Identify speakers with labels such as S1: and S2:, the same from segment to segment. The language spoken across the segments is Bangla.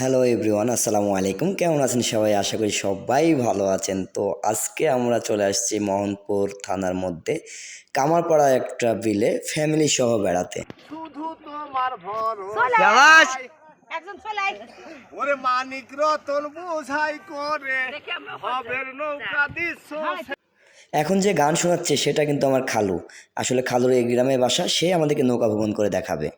S1: হ্যালো এভরিওয়ান আসসালামু আলাইকুম। কেমন আছেন সবাই? আশা করি সবাই ভালো আছেন। তো আজকে আমরা চলে আসছি মোহনপুর থানার মধ্যে কামারপাড়া একটা বিলে ফ্যামিলি সহ বেড়াতে।
S2: শুধু তোমার ভরসা।
S3: শাবাশ
S4: একজন চলাই
S2: ওরে মানিক রতন বুঝাই করে নৌকা দৃশ্য
S1: এখন যে গান শোনাচ্ছে সেটা কিন্তু আমার খালু। আসলে খালুর এই গ্রামে বাসা সে আমাদেরকে নৌকা ভ্রমণ করে দেখাবে।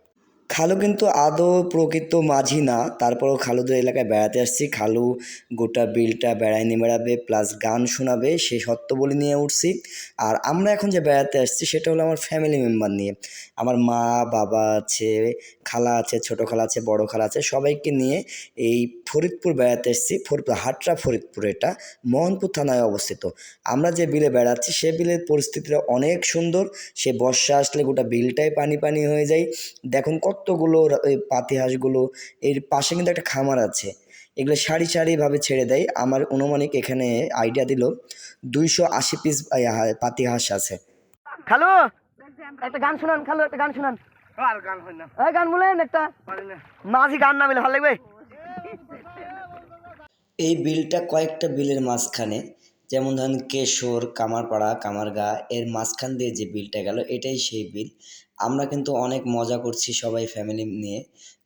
S1: খালু কিন্তু আদৌ প্রকৃত মাঝি না। তারপরও খালুদের এলাকায় বেড়াতে আসছি। খালু গোটা বিলটা বেড়ায় নিয়ে বেড়াবে প্লাস গান শোনাবে, সে সত্য বলে নিয়ে উঠছি। আর আমরা এখন যে বেড়াতে আসছি, সেটা হলো আমার ফ্যামিলি মেম্বার নিয়ে। আমার মা, বাবা আছে, খালা আছে, ছোটো খালা আছে, বড় খালা আছে, সবাইকে নিয়ে এই ফরিদপুর বেড়াতে এসেছি। ফরিদপুর হাটরা ফরিদপুর এটা। মোহনপুর থানায় অবস্থিত। আমরা যে বিলে বেড়াচ্ছি সে বিলের পরিস্থিতিটা অনেক সুন্দর। সে বর্ষা আসলে গোটা বিলটাই পানি পানি হয়ে যায়। দেখুন কতগুলো পাতি হাঁসগুলো এর পাশে কিন্তু একটা খামার আছে। এগুলো সারি সারিভাবে ছেড়ে দেয়। আমার অনুমানিক এখানে আইডিয়া দিল দুইশো আশি পিস পাতি হাঁস আছে।
S3: খালু একটা গান শুনান খালু একটা গান শুনান।
S2: আর গান হয় না।
S3: গান বলেন একটা। মাঝি গান না বলে ভালো লাগবে?
S1: এই বিলটা কয়েকটা বিলের মাঝখানে যেমন ধরেন কেশর কামারপাড়া কামারগা এর মাঝখান দিয়ে যে বিলটা গেল এটাই সেই বিল। আমরা কিন্তু অনেক মজা করছি সবাই ফ্যামিলি নিয়ে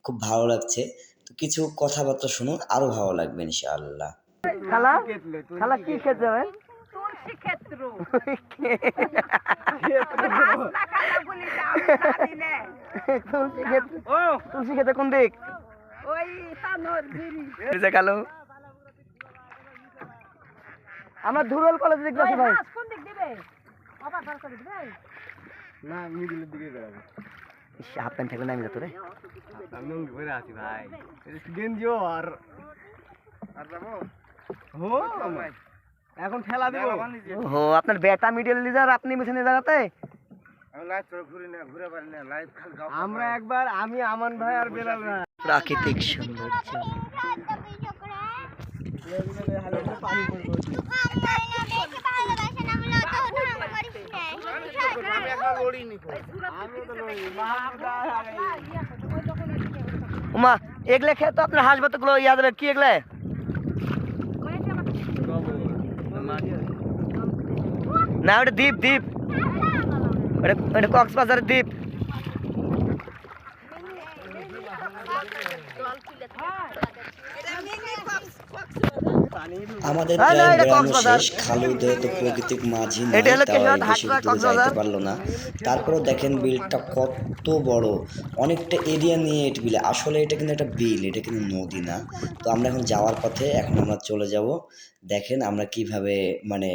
S1: খুব ভালো লাগছে। তো কিছু কথাবার্তা শুনুন আরও ভালো লাগবে ইনশাআল্লাহ।
S3: খালা খালা কি খেতে যাবে
S4: তুলসী ক্ষেত্র।
S3: তুলসী খেতে কোন দিক?
S4: ওই তানোর গিরি
S3: এই যে খালু আমরা ধুরল কলেজ দিক যাচ্ছি ভাই।
S4: কোন দিক দিবে? বাবা ভালো করে দিবে।
S2: না মিডিলের দিকে বেড়াবে।
S3: ইস, হাফ প্যান্ট থাকলে নামি যেত রে।
S2: আমি লুঙ্গি পরে আছি ভাই। গেঞ্জিও আর আর যাব? হো। এখন ঠেলা দিব।
S3: ও আপনার বেটা মিডিল লিজার আপনি মিশনে জায়গাতে
S2: আমরা একবার আমি আমান ভাই আর বেলাল ভাই।
S3: প্রাকৃতিক সৌন্দর্য।
S2: আমি এখন লড়িনি আমি তো লড়ি
S3: উমা এগলে খেয়ে তো আপনার হাসপাতালগুলো ইয়াদ রাখ কি এগলে না ওটা দ্বীপ দ্বীপ ওটা ওটা কক্সবাজারের দ্বীপ
S1: আমাদের বেড়ানো শেষ খালুদের তো প্রাকৃতিক মাঝি বেশি দূরে যাইতে পারল না। তারপরেও দেখেন বিলটা কত বড়। অনেকটা এরিয়া নিয়ে এটা বিল। আসলে এটা কিন্তু একটা বিল এটা কিন্তু নদী না। তো আমরা এখন যাওয়ার পথে এখন আমরা চলে যাব। দেখেন আমরা কীভাবে মানে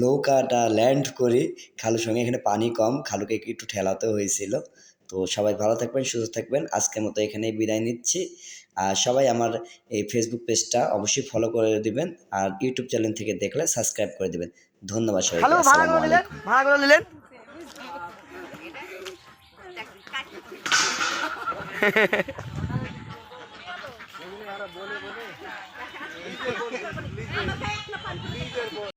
S1: নৌকাটা ল্যান্ড করি। খালুর সঙ্গে এখানে পানি কম খালুকে একটু ঠেলাতে হয়েছিল। তো সবাই ভালো থাকবেন সুস্থ থাকবেন। আজকের মতো এখানেই বিদায় নিচ্ছি। আর সবাই আমার এই ফেসবুক পেজটা অবশ্যই ফলো করে দিবেন আর ইউটিউব চ্যানেল থেকে দেখলে সাবস্ক্রাইব করে দিবেন। ধন্যবাদ
S3: সবাই ভালো
S1: আলাইকুম।
S3: ভাড়া নিলেন?